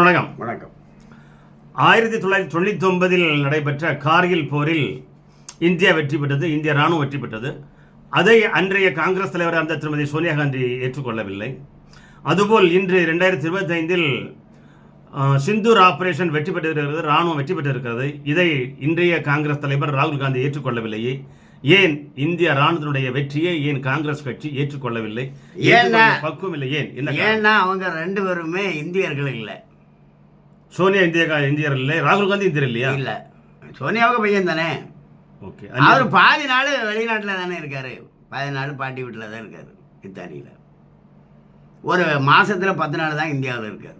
வணக்கம். வணக்கம். ஆயிரத்தி தொள்ளாயிரத்தி தொண்ணூத்தி ஒன்பதில் நடைபெற்ற கார்கில் போரில் இந்தியா வெற்றி பெற்றது இந்திய ராணுவம் வெற்றி பெற்றது. அதை அன்றைய காங்கிரஸ் தலைவர் அந்த திருமதி சோனியா காந்தி ஏற்றுக்கொள்ளவில்லை. அதுபோல் இன்று ரெண்டாயிரத்தி இருபத்தி ஐந்தில் சிந்தூர் ஆபரேஷன் வெற்றி பெற்றிருக்கிறது ராணுவம் வெற்றி பெற்றிருக்கிறது. இதை இன்றைய காங்கிரஸ் தலைவர் ராகுல் காந்தி ஏற்றுக்கொள்ளவில்லையே. ஏன் இந்திய ராணுவத்தினுடைய வெற்றியை ஏன் காங்கிரஸ் கட்சி ஏற்றுக்கொள்ளவில்லை? ஏன்னா- ஏற்றுக்கொள்ள பக்குவம் இல்லை. ஏன்? ஏன்னா அவங்க ரெண்டு பேருமே இந்தியர்கள் இல்லை. சோனியா இந்திய இந்தியர் இல்லை? ராகுல் காந்தி இந்தியர் இல்லையா? இல்லை. சோனியாவுக்கு பையன் தானே. ஓகே. அவர் பாதி நாள் வெளிநாட்டில் தானே இருக்காரு. பாதி நாள் பாட்டி வீட்டில் தான் இருக்காரு இத்தாலியில். ஒரு மாசத்துல பத்து நாள் தான் இந்தியாவில் இருக்கார்.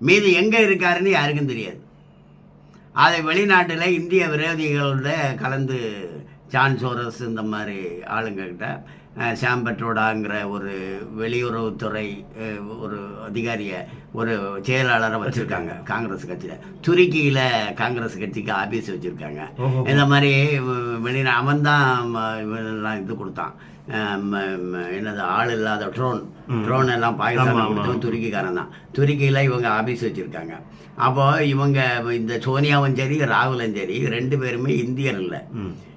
மீதி எங்கே இருக்காருன்னு யாருக்கும் தெரியாது. அதை வெளிநாட்டில் இந்திய விரோதிகளோட கலந்து ஜான் சோரஸ் இந்த மாதிரி ஆளுங்கக்கிட்ட சாம் பெட்ரோடாங்கிற ஒரு வெளியுறவுத்துறை ஒரு அதிகாரியை ஒரு செயலாளரை வச்சுருக்காங்க காங்கிரஸ் கட்சியில். துருக்கியில் காங்கிரஸ் கட்சிக்கு ஆபீஸ் வச்சுருக்காங்க. இந்த மாதிரி வ- வெளிநா அவன் தான் இது கொடுத்தான். என்னது ஆள் இல்லாத ட்ரோன். ட்ரோன் எல்லாம் பாகிஸ்தான். கொடுத்தவன் துருக்கிக்காரன் தான். துருக்கியில் இவங்க ஆபீஸ் வச்சுருக்காங்க. அப்போ இவங்க இந்த சோனியாவும் சரி ராகுலும் சரி ரெண்டு பேருமே இந்தியர் இல்லை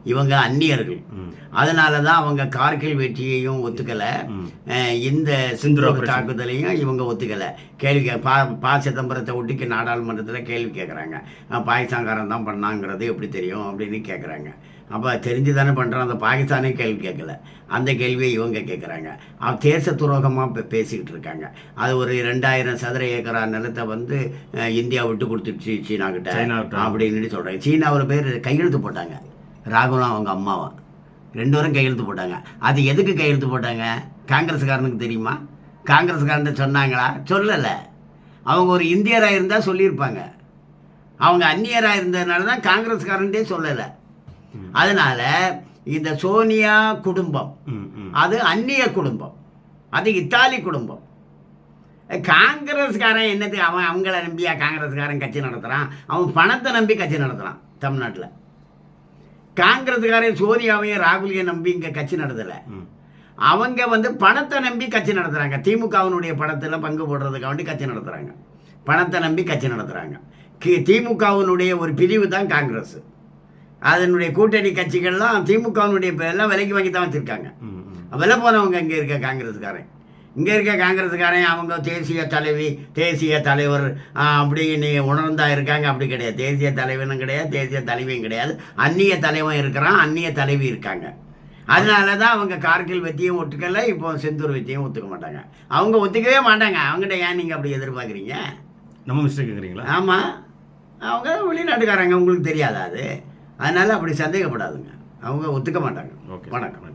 இவங்க அந்நியர்கள். அதனால தான் அவங்க கார்கில் வெற்றியையும் ஒத்துக்கல. இந்த சிந்தூர் சிந்தூர் operation. தாக்குதலையும் இவங்க ஒத்துக்கல. கேள்வி கே- பா பா சிதம்பரத்தை ஒட்டிக்கு நாடாளுமன்றத்தில் கேள்வி கேட்குறாங்க பாகிஸ்தான்காரன் தான் பண்ணாங்கிறது எப்படி தெரியும் அப்படின்னு கேட்குறாங்க அப்போ தெரிஞ்சு தானே பண்ணுறோம் அந்த பாகிஸ்தானே கேள்வி கேட்கல அந்த கேள்வியை இவங்க கேட்குறாங்க அவ தேச துரோகமாக இப்போ பேசிக்கிட்டு இருக்காங்க. அது ஒரு ரெண்டாயிரம் சதுர ஏக்கரா நிலத்தை வந்து இந்தியா விட்டு கொடுத்துருச்சு சீனா கிட்ட. அப்படின்னு சொல்கிறாங்க சீனாவில் பேர் கையெழுத்து போட்டாங்க. ராகுலும் அவங்க அம்மாவும். ரெண்டு பேரும் கையெழுத்து போட்டாங்க. அது எதுக்கு கையெழுத்து போட்டாங்க? காங்கிரஸ்காரனுக்கு தெரியுமா? காங்கிரஸ்காரன் சொன்னாங்களா? சொல்லலை. அவங்க ஒரு இந்தியராக இருந்தால் சொல்லியிருப்பாங்க. அவங்க அந்நியராக இருந்ததுனால தான் காங்கிரஸ்காரன்ட்டே சொல்லலை. அதனால இந்த சோனியா குடும்பம் அது அந்நிய குடும்பம் அது இத்தாலி குடும்பம். காங்கிரஸ்காரன் என்னது? அவன் அவங்கள நம்பியா காங்கிரஸ்காரன் கட்சி நடத்துகிறான் அவன் பணத்தை நம்பி கட்சி நடத்துகிறான் தமிழ்நாட்டில். காங்கிரஸ்காரன் சோனியாவையும் ராகுலையும் நம்பி இங்கே கட்சி நடத்தலை. அவங்க வந்து பணத்தை நம்பி கட்சி நடத்துகிறாங்க திமுகவினுடைய பணத்தில் பங்கு போடுறதுக்காக வேண்டி கட்சி நடத்துகிறாங்க பணத்தை நம்பி கட்சி நடத்துகிறாங்க கி திமுகவினுடைய ஒரு பிரிவு தான் காங்கிரஸ். அதனுடைய கூட்டணி கட்சிகள்லாம் திமுகவினுடைய பேரெல்லாம் விலைக்கு வாங்கி தான் வச்சுருக்காங்க விலை போனவங்க இங்கே இருக்க காங்கிரஸ்காரன். இங்கே இருக்க காங்கிரஸ்காரன் அவங்க தேசிய தலைவி தேசிய தலைவர் அப்படின்னு உணர்ந்தா இருக்காங்க. அப்படி கிடையாது. தேசிய தலைவனும் கிடையாது தேசிய தலைவியும் கிடையாது. அந்நிய தலைவன் இருக்கிறான் அந்நிய தலைவி இருக்காங்க. அதனால தான் அவங்க கார்கில் வெற்றியும் ஒத்துக்கல இப்போ செந்தூர் வெற்றியும் ஒத்துக்க மாட்டாங்க. அவங்க ஒத்துக்கவே மாட்டாங்க. அவங்ககிட்ட ஏன் நீங்கள் அப்படி எதிர்பார்க்குறீங்க? நம்ம மிஸ்டேக் கேட்குறீங்களா ஆமாம் அவங்க வெளிநாட்டுக்காரங்க உங்களுக்கு தெரியாதா அது? அதனால அப்படி சந்தேகப்படாதுங்க. அவங்க ஒத்துக்க மாட்டாங்க. ஓகே. வணக்கம்.